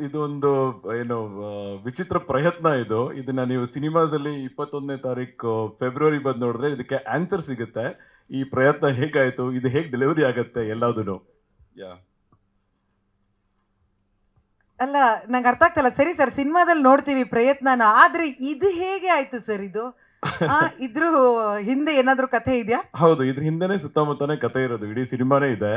ಇದೊಂದು ಏನು ವಿಚಿತ್ರ ಪ್ರಯತ್ನ ಇದು. ಇದನ್ನ ನೀವು ಸಿನಿಮಾದಲ್ಲಿ ಇಪ್ಪತ್ತೊಂದನೇ ತಾರೀಕು ಫೆಬ್ರವರಿ ಬಂದು ನೋಡಿದ್ರೆ ಇದಕ್ಕೆ ಆನ್ಸರ್ ಸಿಗುತ್ತೆ. ಈ ಪ್ರಯತ್ನ ಹೇಗಾಯ್ತು ಇದು ಹೇಗೆ ಡೆಲಿವರಿ ಆಗತ್ತೆ ಎಲ್ಲದೂ ಯಾ. ಅಲ್ಲ ನಂಗೆ ಅರ್ಥ ಆಗ್ತಲ್ಲ ಸರಿ ಸರ್ ಸಿನಿಮಾದಲ್ಲಿ ನೋಡ್ತೀವಿ ಪ್ರಯತ್ನನ ಆದ್ರೆ ಇದು ಹೇಗೆ ಆಯ್ತು ಸರ್ ಇದು? ಇದ್ರ ಹಿಂದೆ ಏನಾದ್ರೂ ಕಥೆ ಇದೆಯಾ? ಹೌದು ಇದ್ರ ಹಿಂದೆನೆ ಸುತ್ತಮುತ್ತನೇ ಕಥೆ ಇರೋದು. ಇಡೀ ಸಿನಿಮಾನೇ ಇದೆ.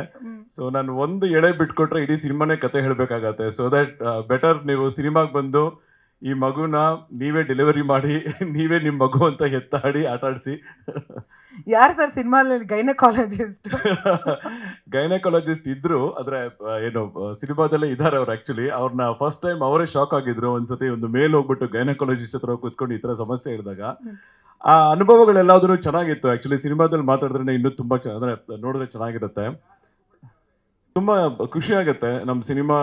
ಸೊ ನಾನು ಒಂದು ಎಳೆ ಬಿಟ್ಕೊಟ್ರೆ ಇಡೀ ಸಿನಿಮಾನೇ ಕತೆ ಹೇಳಬೇಕಾಗತ್ತೆ. ಸೊ ದಟ್ ಬೆಟರ್ ನೀವು ಸಿನಿಮಾಗೆ ಬಂದು ಈ ಮಗುನ ನೀವೇ ಡೆಲಿವರಿ ಮಾಡಿ ನೀವೇ ನಿಮ್ಮ ಮಗು ಅಂತ ಎತ್ತಾಡಿ ಆಟಾಡಿಸಿ. ಯಾರು ಸರ್ ಸಿನಿಮಾದಲ್ಲಿ ಗೈನಕಾಲಜಿಸ್ಟ್? ಗೈನಕಾಲಜಿಸ್ಟ್ ಇದ್ರು ಆದ್ರೆ ಏನು ಸಿನಿಮಾದಲ್ಲೇ ಇದ್ದಾರೆ ಅವ್ರು ಆಕ್ಚುಲಿ ಅವ್ರನ್ನ ಫಸ್ಟ್ ಟೈಮ್ ಅವರೇ ಶಾಕ್ ಆಗಿದ್ರು. ಒಂದ್ಸತಿ ಒಂದು ಮೇಲ್ ಹೋಗ್ಬಿಟ್ಟು ಗೈನಕಾಲಜಿಸ್ಟ್ ಹತ್ರ ಕೂತ್ಕೊಂಡು ಈ ತರ ಸಮಸ್ಯೆ ಇದ್ದಾಗ. ಆ ಅನುಭವಗಳೆಲ್ಲಾದ್ರೂ ಚೆನ್ನಾಗಿತ್ತು. ಆಕ್ಚುಲಿ ಸಿನಿಮಾದಲ್ಲಿ ಮಾತಾಡಿದ್ರೆ ಇನ್ನೂ ತುಂಬಾ ಅಂದ್ರೆ ನೋಡಿದ್ರೆ ಚೆನ್ನಾಗಿರುತ್ತೆ. ತುಂಬಾ ಖುಷಿ ಆಗುತ್ತೆ. ನಮ್ಮ ಸಿನಿಮಾ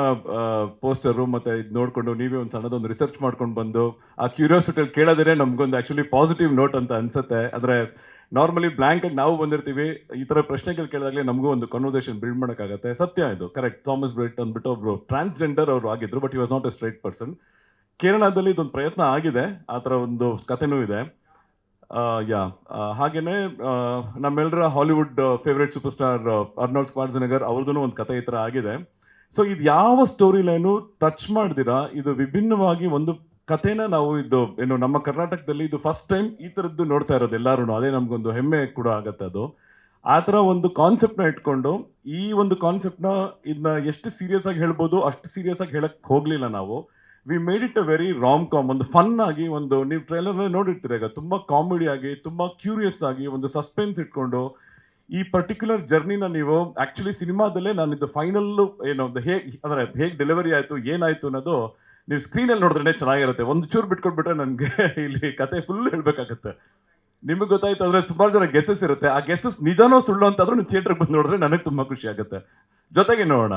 ಪೋಸ್ಟರು ಮತ್ತೆ ಇದು ನೋಡ್ಕೊಂಡು ನೀವೇ ಒಂದು ಸಣ್ಣದೊಂದು ರಿಸರ್ಚ್ ಮಾಡ್ಕೊಂಡು ಬಂದು, ಆ ಕ್ಯೂರಿಯಾಸಿಟಿ ಕೇಳೋದೇ ನಮ್ಗೊಂದು ಆಕ್ಚುಲಿ ಪಾಸಿಟಿವ್ ನೋಟ್ ಅಂತ ಅನ್ಸುತ್ತೆ. ಅಂದ್ರೆ ನಾರ್ಮಲಿ ಬ್ಲಾಂಕ್ ಆಗಿ ನಾವು ಬಂದಿರ್ತೀವಿ, ಈ ತರ ಪ್ರಶ್ನೆಗಳು ಕೇಳಿದಾಗಲೇ ನಮಗೂ ಒಂದು ಕನ್ವರ್ಸೇಷನ್ ಬಿಲ್ಡ್ ಮಾಡೋಕ್ಕಾಗತ್ತೆ. ಸತ್ಯ ಇದು ಕರೆಕ್ಟ್ ಥಾಮಸ್ ಬ್ರಿಟ್ ಅಂದ್ಬಿಟ್ಟು ಒಬ್ರು ಟ್ರಾನ್ಸ್ಜೆಂಡರ್ ಅವರು ಆಗಿದ್ರು but he was not a straight person ಕೇರಳದಲ್ಲಿ ಇದೊಂದು ಪ್ರಯತ್ನ ಆಗಿದೆ, ಆ ಥರ ಒಂದು ಕಥೆನೂ ಇದೆ. ಯಾ ಹಾಗೇನೆ ನಮ್ಮೆಲ್ಲರ Hollywood favourite superstar Arnold Schwarzenegger ಅವ್ರದ್ದು ಒಂದು ಕತೆ ಈ ಥರ ಆಗಿದೆ. ಸೊ ಇದು ಯಾವ ಸ್ಟೋರಿ ಲೈನು ಟಚ್ ಮಾಡಿದಿರಾ? ಇದು ವಿಭಿನ್ನವಾಗಿ ಒಂದು ಕಥೆನ ನಾವು ಇದು, ಏನು ನಮ್ಮ ಕರ್ನಾಟಕದಲ್ಲಿ ಇದು ಫಸ್ಟ್ ಟೈಮ್ ಈ ಥರದ್ದು ನೋಡ್ತಾ ಇರೋದು ಎಲ್ಲರೂ ಅದೇ ನಮ್ಗೊಂದು ಹೆಮ್ಮೆ ಕೂಡ ಆಗತ್ತೆ ಅದು. ಆ ಥರ ಒಂದು ಕಾನ್ಸೆಪ್ಟ್ನ ಇಟ್ಕೊಂಡು, ಈ ಒಂದು ಕಾನ್ಸೆಪ್ಟ್ನ ಇದನ್ನ ಎಷ್ಟು ಸೀರಿಯಸ್ ಆಗಿ ಹೇಳ್ಬೋದು, ಅಷ್ಟು ಸೀರಿಯಸ್ ಆಗಿ ಹೇಳಕ್ ಹೋಗ್ಲಿಲ್ಲ ನಾವು. We made it a very rom com ಒಂದು ಫನ್ ಆಗಿ ಒಂದು ನೀವು ಟ್ರೈಲರ್ ನೋಡಿರ್ತೀರ ಈಗ, ತುಂಬ ಕಾಮಿಡಿ ಆಗಿ, ತುಂಬ ಕ್ಯೂರಿಯಸ್ ಆಗಿ, ಒಂದು ಸಸ್ಪೆನ್ಸ್ ಇಟ್ಕೊಂಡು, ಈ ಪರ್ಟಿಕ್ಯುಲರ್ ಜರ್ನಿನ ನೀವು ಆಕ್ಚುಲಿ ಸಿನಿಮಾದಲ್ಲೇ ನಾನು ಇದು ಫೈನಲ್ ಏನು ಹೇಗೆ, ಅಂದರೆ ಹೇಗೆ ಡೆಲಿವರಿ ಆಯಿತು, ಏನಾಯಿತು ಅನ್ನೋದು ನೀವು ಸ್ಕ್ರೀನಲ್ಲಿ ನೋಡಿದ್ರೆ ಚೆನ್ನಾಗಿರುತ್ತೆ. ಒಂದು ಚೂರು ಬಿಟ್ಕೊಟ್ಬಿಟ್ರೆ ನನಗೆ ಇಲ್ಲಿ ಕತೆ ಫುಲ್ ಹೇಳಬೇಕಾಗತ್ತೆ. ನಿಮಗೆ ಗೊತ್ತಾಯ್ತು ಅಂದ್ರೆ ಸುಮಾರು ಜನ ಗೆಸಸ್ ಇರುತ್ತೆ. ಆ ಗೆಸಸ್ ನಿಜಾನೋ ಸುಳ್ಳು ಅಂತಾದ್ರೂ ನೀವು ಥಿಯೇಟರ್ಗೆ ಬಂದು ನೋಡಿದ್ರೆ ನನಗೆ ತುಂಬ ಖುಷಿ ಆಗುತ್ತೆ. ಜೊತೆಗೆ ನೋಡೋಣ.